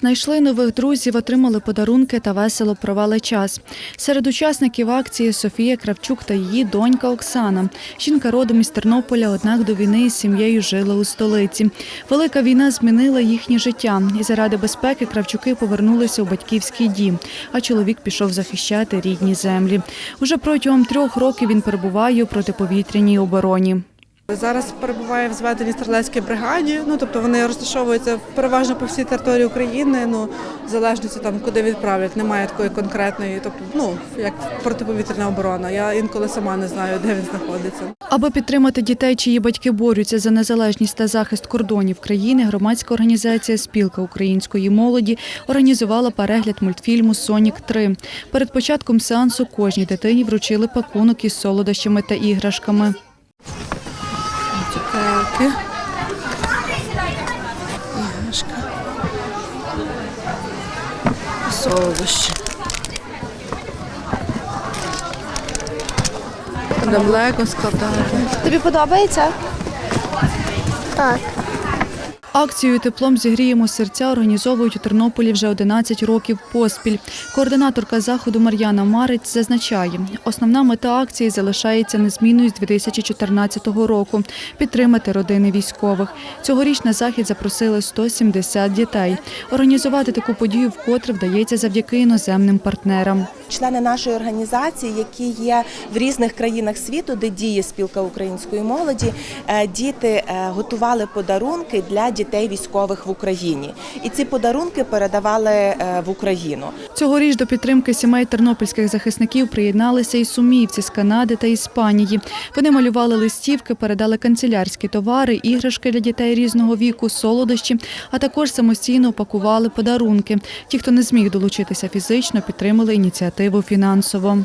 Знайшли нових друзів, отримали подарунки та весело провели час. Серед учасників акції Софія Кравчук та її донька Оксана. Жінка родом із Тернополя, однак до війни із сім'єю жила у столиці. Велика війна змінила їхнє життя, і заради безпеки Кравчуки повернулися у батьківський дім, а чоловік пішов захищати рідні землі. Уже протягом трьох років він перебуває у протиповітряній обороні. Зараз перебуває в зведеній стрілецькій бригаді. Ну тобто вони розташовуються переважно по всій території України. Ну в залежності там куди відправлять. Немає такої конкретної, тобто ну як протиповітряна оборона. Я інколи сама не знаю, де він знаходиться. Аби підтримати дітей, чиї батьки борються за незалежність та захист кордонів країни, громадська організація Спілка української молоді організувала перегляд мультфільму Сонік 3 Перед початком сеансу кожній дитині вручили пакунок із солодощами та іграшками. Цукерки. Іграшка. Солодощі. Будемо лего складати. Тобі подобається? Так. Акцію теплом зігріємо серця організовують у Тернополі вже 11 років поспіль. Координаторка заходу Мар'яна Марець зазначає, основна мета акції залишається незмінною з 2014 року підтримати родини військових. Цьогоріч на захід запросили 170 дітей. Організувати таку подію вкотре вдається завдяки іноземним партнерам. Члени нашої організації, які є в різних країнах світу, де діє спілка української молоді, е, діти е, готували подарунки для дітей військових в Україні, і ці подарунки передавали е, в Україну. Цьогоріч до підтримки сімей тернопільських захисників приєдналися і сумівці з Канади та Іспанії. Вони малювали листівки, передали канцелярські товари, іграшки для дітей різного віку, солодощі, а також самостійно упакували подарунки. Ті, хто не зміг долучитися фізично, підтримали ініціативу фінансово.